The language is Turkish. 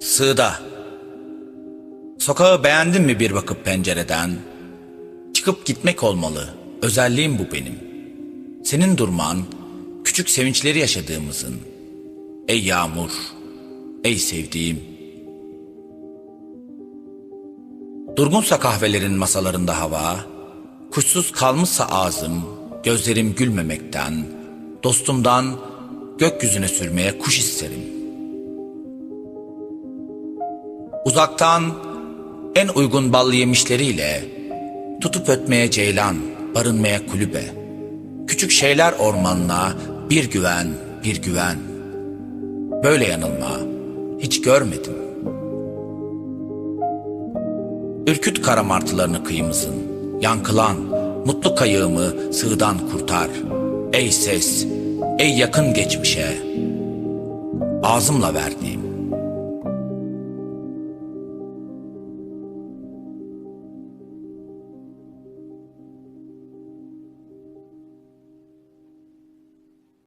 Sığda. Sokağı beğendin mi bir bakıp pencereden? Çıkıp gitmek olmalı. Özelliğim bu benim. Senin durman, küçük sevinçleri yaşadığımızın. Ey yağmur, ey sevdiğim. Durgunsa kahvelerin masalarında hava, kuşsuz kalmışsa ağzım, gözlerim gülmemekten, dostumdan gökyüzüne sürmeye kuş isterim. Uzaktan en uygun ballı yemişleriyle tutup ötmeye ceylan, barınmaya kulübe. Küçük şeyler ormanına bir güven, bir güven. Böyle yanılma hiç görmedim. Ürküt kara martılarını kıyımızın, yankılan, mutlu kayığımı sığdan kurtar. Ey ses, ey yakın geçmişe, ağzımla verdiğim